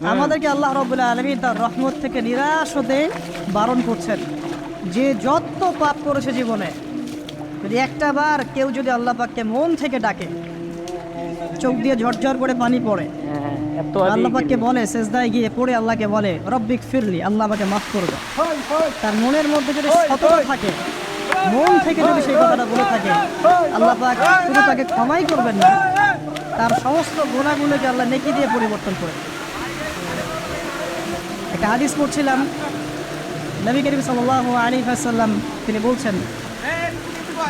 আমাদেরকে আল্লাহ রবুল্লাহ আলমী তার রহমত থেকে নিরাশ হতে বারণ করছেন। যে যত পাপ করেছে জীবনে যদি একটা বার কেউ যদি আল্লাহ পাককে মন থেকে ডাকে চোখ দিয়ে ঝরঝর করে পানি পড়ে এত আল্লাহ পাককে বলে সেজদায় গিয়ে পড়ে আল্লাহকে বলে রব্বিক ফিরলি আল্লাহ আমাকে মাফ করবে তার মনের মধ্যে যদি সততা থাকে মন থেকে যদি সেই কথাটা বলে থাকে আল্লাহ পাক শুধু তাকে ক্ষমাই করবেন না তার সমস্ত গুণাগুলোকে আল্লাহ নেকি দিয়ে পরিবর্তন করে। একটা হাদিস পড়ছিলাম। নবী করিম সাল্লাল্লাহু আলাইহি ওয়াসাল্লাম তিনি বলছেন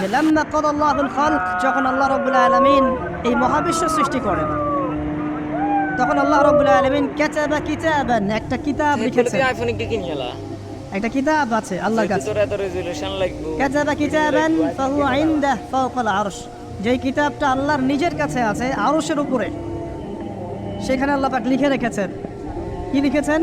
যে লাম্মা কাদাল্লাহুল খালক যখন আল্লাহ রাব্বুল আলামিন এই মহাবিশ্ব সৃষ্টি করেন তখন আল্লাহ রাব্বুল আলামিন কাতাবা কিতাবান একটা কিতাব লিখেছেন। একটা কিতাব আছে আল্লাহর কাছে। লাগবে। কিতাবান ফাহুয়া ইনদাহ ফাওকাল আরশ। যেই কিতাবটা আল্লাহর নিজের কাছে আছে আরশের উপরে সেখানে আল্লাহ পাক লিখে রেখেছেন। কি লিখেছেন?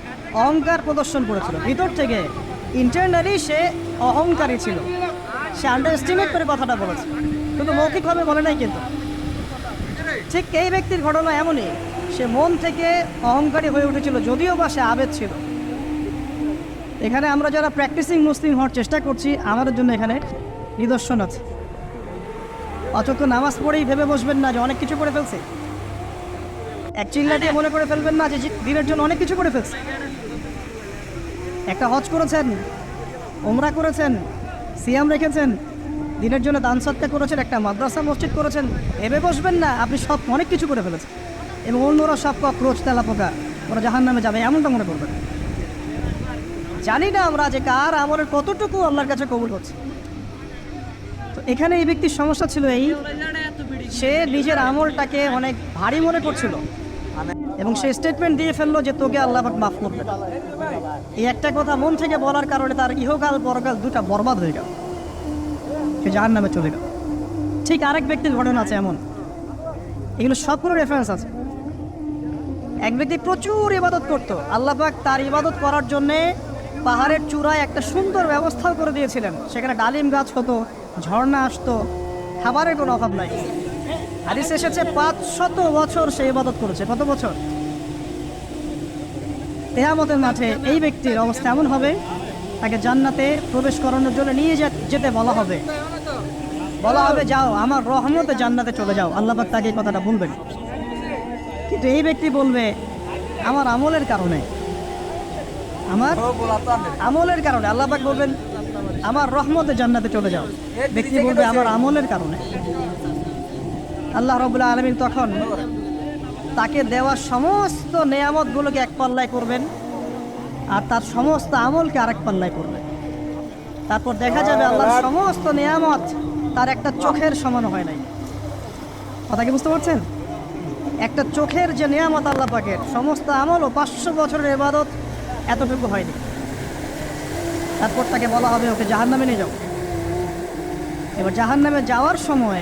অহংকার প্রদর্শন করেছিল। ভিতর থেকে ইন্টারনালি সে অহংকারী ছিল। সে আন্ডার এস্টিমেট করে কথাটা বলেছে। কিন্তু মৌখিকভাবে বলে নাই কিন্তু। ঠিক এই ব্যক্তির ঘটনা এমনই, সে মন থেকে অহংকারী হয়ে উঠেছিল, যদিও বা সে আবেদ ছিল। এখানে আমরা যারা প্র্যাকটিসিং মুসলিম হওয়ার চেষ্টা করছি, আমাদের জন্য এখানে নিদর্শন আছে। অথচ নামাজ পড়েই ভেবে বসবেন না যে অনেক কিছু করে ফেলছে। এক চিল্লা মনে করে ফেলবেন না যে দিনের জন্য অনেক কিছু করে ফেলছে। একটা হজ করেছেন ওমরা করেছেন, সিয়াম রেখেছেন, দিনের জন্য দান সত্তা করেছেন, একটা মাদ্রাসা, মসজিদ করেছেন, ভেবে বসবেন না, আপনি সব অনেক কিছু করে ফেলেছেন। এবং অন্যরা সব কক্রোচ তেলা পোকা, ওরা জাহান নামে যাবে, এমনটা মনে করবেন। জানি না আমরা যে কার আমলের কতটুকু আল্লাহর কাছে কবুল হচ্ছে তো এখানে এই ব্যক্তির সমস্যা ছিল এই, সে নিজের আমলটাকে অনেক ভারী মনে করছিল। এবং সে স্টেটমেন্ট দিয়ে ফেলল যে তোকে আল্লাহ মাফ করবে। এই একটা কথা মন থেকে বলার কারণে তার ইহকাল পরকাল দুটা বরবাদ হয়ে গেল। সে যার নামে চলে গেল। ঠিক আরেক ব্যক্তির ঘটনা আছে এমন। এগুলো সবগুলো রেফারেন্স আছে। এক ব্যক্তি প্রচুর ইবাদত করতো। আল্লাহ পাক তার ইবাদত করার জন্যে পাহাড়ের চূড়ায় একটা সুন্দর ব্যবস্থাও করে দিয়েছিলেন। সেখানে ডালিম গাছ হতো, ঝর্ণা আসতো, খাবারের কোনো অভাব নাই। হাদিস এসেছে, পাঁচ শত বছর সে ইবাদত করেছে। কত বছর? তেহামতের মাঠে এই ব্যক্তির অবস্থা এমন হবে, তাকে জান্নাতে প্রবেশ করানোর জন্য নিয়ে যেতে বলা হবে। বলা হবে, যাও, আমার রহমতে জান্নাতে চলে যাও। আল্লাহবাক তাকে এই কথাটা বলবেন। কিন্তু এই ব্যক্তি বলবে, আমার আমলের কারণে। আমার আমলের কারণে। আল্লাহবাক বলবেন, আমার রহমতে জান্নাতে চলে যাও। ব্যক্তি বলবে, আমার আমলের কারণে। আল্লাহ রবুল্লা আলমিন তখন তাকে দেওয়া সমস্ত নেয়ামতগুলোকে এক পাল্লায় করবেন আর তার সমস্ত আমলকে আরেক পাল্লায় করবেন। তারপর দেখা যাবে আল্লাহর সমস্ত নেয়ামত তার একটা চোখের সমান হয় নাই। কথা কি বুঝতে পারছেন? একটা চোখের যে নেয়ামত আল্লাহ পাকের সমস্ত আমল ও পাঁচশো বছরের এবাদত এতটুকু হয়নি। তারপর তাকে বলা হবে ওকে জাহান নামে নিয়ে যাও। এবার জাহান নামে যাওয়ার সময়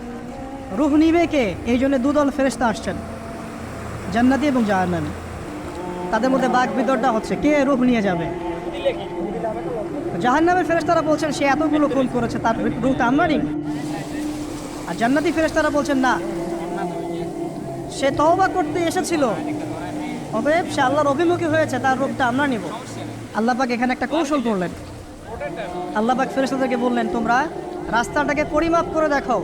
রুহ নিবে কে? এই জন্য দুদল ফেরেস্তা আসছেন। জান্নাতি এবং জাহান্নামী। তাদের মধ্যে বাঘ বিতরটা হচ্ছে। কে রুহ নিয়ে যাবে? জাহান নামের ফেরেস্তারা বলছেন, সে এতগুলো খুন করেছে, তার রূপটা আমরা নিই। আর জান্নাতি ফেরেস্তারা বলছেন, না। সে তওবা করতে এসেছিল। অতএব সে আল্লাহর অভিমুখী হয়েছে, তার রূপটা আমরা নিব। আল্লাহ পাক এখানে একটা কৌশল করলেন। আল্লাহ পাক ফেরেস্তাদেরকে বললেন, তোমরা রাস্তাটাকে পরিমাপ করে দেখো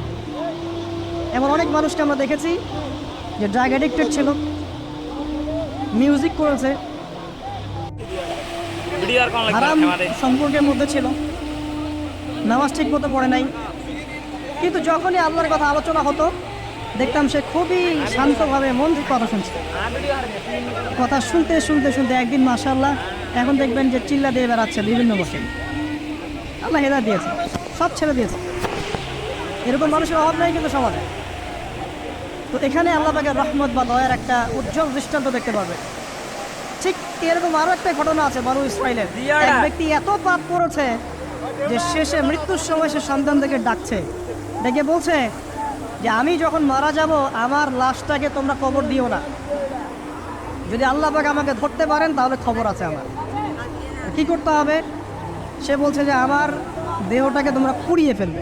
এমন অনেক মানুষকে আমরা দেখেছি যে ড্রাগ অ্যাডিক্টেড ছিল। মিউজিক করেছে। হারাম সম্পর্কের মধ্যে ছিল। নামাজ ঠিক মতো পড়ে নাই। কিন্তু যখনই আল্লাহর কথা আলোচনা হতো দেখতাম সে খুবই শান্তভাবে মন থেকে কথা শুনছে। কথা শুনতে শুনতে শুনতে একদিন মাশাল্লাহ এখন দেখবেন যে চিল্লা দিয়ে বেড়াচ্ছে বিভিন্ন বসে। আল্লাহ হেদা দিয়েছে। সব ছেড়ে দিয়েছে। এরকম মানুষের অভাব নাই কিন্তু সমাজে। তো এখানে আল্লাহ পাকের রহমত বা দয়ার একটা উজ্জ্বল দৃষ্টান্ত দেখতে পাবে। ঠিক এরকম আরও একটা ঘটনা আছে বড় ইসরায়েলের এক ব্যক্তি এত পাপ করেছে যে শেষে মৃত্যুর সময় সে সন্তানদেরকে ডাকছে। ডেকে বলছে যে আমি যখন মারা যাব আমার লাশটাকে তোমরা কবর দিও না। যদি আল্লাহ পাক আমাকে ধরতে পারেন তাহলে খবর আছে আমার। কি করতে হবে? সে বলছে যে আমার দেহটাকে তোমরা পুড়িয়ে ফেলবে।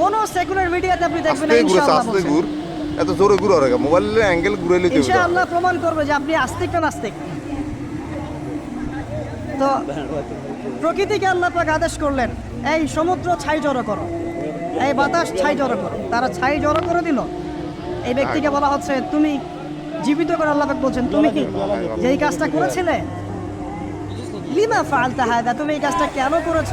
কোনো সেকুলার মিডিয়াতে আপনি দেখবেন না ইনশাআল্লাহ আস্তে ঘুর। এত জোরে ঘুরে আর মোবাইলের অ্যাঙ্গেল ঘুরে লিতে ইনশাআল্লাহ প্রমাণ করবে যে আপনি আস্তিক না নাস্তিক। তো প্রকৃতিকে আল্লাহ পাক আদেশ করলেন এই সমুদ্র ছাই জড়ো করো এই বাতাস ছাই জড়ো করো। তারা ছাই জড়ো করে দিল। এই ব্যক্তিকে বলা হচ্ছে তুমি জীবিত করে আল্লাহ পাক বলছেন তুমি কি যে এই কাজটা করেছিলে? লিমা ফালতা হায়দা তুমি এই কাজটা কেন করেছ?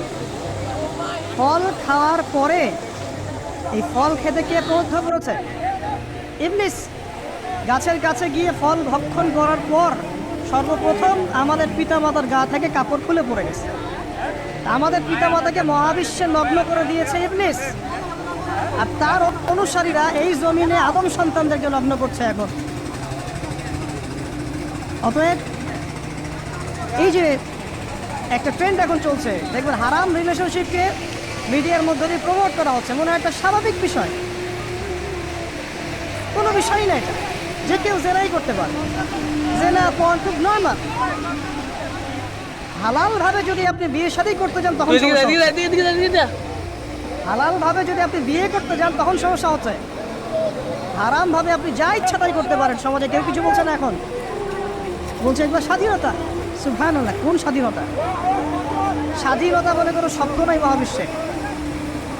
ফল খাওয়ার পরে এই ফল খেতে কে প্রবদ্ধ করেছে? ইবলিস গাছের কাছে গিয়ে ফল ভক্ষণ করার পর সর্বপ্রথম আমাদের পিতামাতার গা থেকে কাপড় খুলে পড়ে গেছে। আমাদের পিতামাতাকে মহাবিশ্বে লগ্ন করে দিয়েছে ইবলিস। আর তার অনুসারীরা এই জমিনে আদম সন্তানদেরকে লগ্ন করছে এখন। অতএব এই যে একটা ট্রেন্ড এখন চলছে, দেখবেন হারাম রিলেশনশিপকে মিডিয়ার মধ্যে দিয়ে প্রমোট করা হচ্ছে মনে হয় একটা স্বাভাবিক বিষয়। কোনো বিষয়ই না এটা যে কেউ জেনাই করতে পারে। জেনা পণ খুব নর্মাল হালাল ভাবে যদি আপনি বিয়ে শাদী করতে যান তখন হবে। হালালভাবে যদি আপনি বিয়ে করতে যান তখন সমস্যা হচ্ছে। হারামভাবে আপনি যা ইচ্ছা তাই করতে পারেন সমাজে কেউ কিছু বলছে না এখন। বলছে এগুলো স্বাধীনতা। সুভান কোন স্বাধীনতা? স্বাধীনতা বলে কোনো শব্দ নাই মহাবিশ্বে।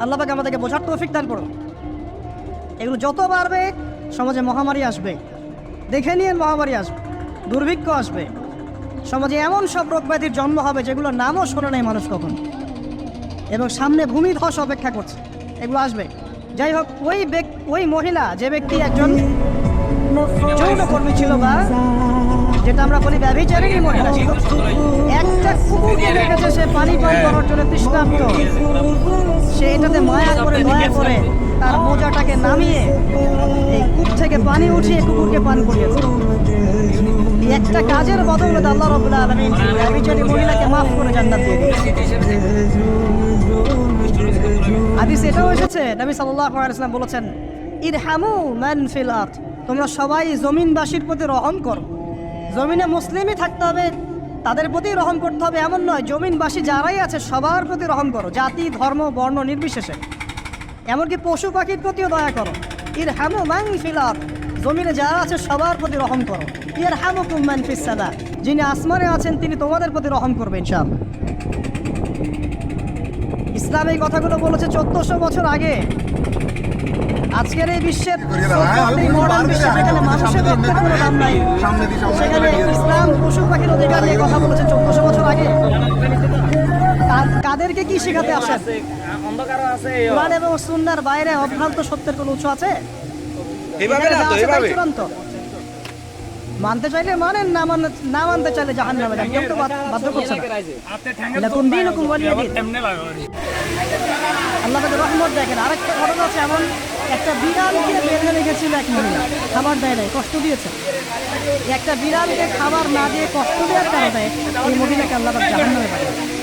আল্লাহ পাকে আমাদেরকে বোঝার তৌফিক দান করুন। এগুলো যত বাড়বে, সমাজে মহামারী আসবে। দেখে নিয়ে মহামারী আসবে, দুর্ভিক্ষ আসবে। সমাজে এমন সব রোগ ব্যাধির জন্ম হবে যেগুলোর নামও শোনে নাই মানুষ কখন। এবং সামনে ভূমিধস অপেক্ষা করছে, এগুলো আসবে। যাই হোক, ওই ব্যক- ওই মহিলা, যে ব্যক্তি একজন যৌনকর্মী ছিল বা যেটা আমরা বলি ব্যভিচারিণী মহিলা একটা কুকুরকে সে পানি পান করার জন্য সে এটাতে মায়া করে দয়া করে তার মোজাটাকে নামিয়ে এই কূপ থেকে পানি উঠিয়ে কুকুরকে পান একটা কাজের বদৌলতে আল্লাহ রবুল্লা আলমিন ব্যভিচারী মহিলাকে মাফ করে জান্নাত দিয়ে হাদিস এটাও এসেছে, নবী আলাইহি বলেছেন, ইরহামু মান ফিল আরদ। তোমরা সবাই জমিনবাসীর প্রতি রহম করো। জমিনে মুসলিমই থাকতে হবে, তাদের প্রতি রহম করতে হবে এমন নয়। জমিনবাসী যারাই আছে, সবার প্রতি রহম করো। জাতি, ধর্ম, বর্ণ নির্বিশেষে। এমনকি পশু পাখির প্রতিও দয়া করো। ইরহামু হ্যামো ফিল আরদ। জমিনে যারা আছে, সবার প্রতি রহম করো। ইরহামুকুম মান ফিস সাদা। যিনি আসমানে আছেন, তিনি তোমাদের প্রতি রহম করবেন ইনশাআল্লাহ। ইসলাম এই কথাগুলো বলেছে চোদ্দশো বছর আগে। আজকের এই বিশ্বের মডার্ন বিশ্বে যেখানে মানুষের রক্তের কোনো দাম নাই সেখানে ইসলাম পশু পাখির অধিকার নিয়ে কথা বলেছে চোদ্দশো বছর আগে। কা- কাদেরকে কি শেখাতে আসেন? আছে অন্ধকার আছে কোরআন এবং সুন্নার বাইরে অভ্রান্ত সত্যের কোনো উৎস আছে? চূড়ান্ত। মানতে চাইলে মানেন না মানে না মানতে চাইলে জাহান নামে যান। কেউ তো বাধ্য করছে না। দীন। আল্লাহ রহমত দেখেন। আরেকটা ঘটনা আছে এমন একটা বিড়ালকে বেঁধে রেখেছিল এক মহিলা। খাবার দেয় নাই, কষ্ট দিয়েছে। একটা বিড়ালকে খাবার না দিয়ে কষ্ট দেওয়ার কারণে এই মহিলাকে আল্লাহ জাহান নামে পাঠিয়েছে।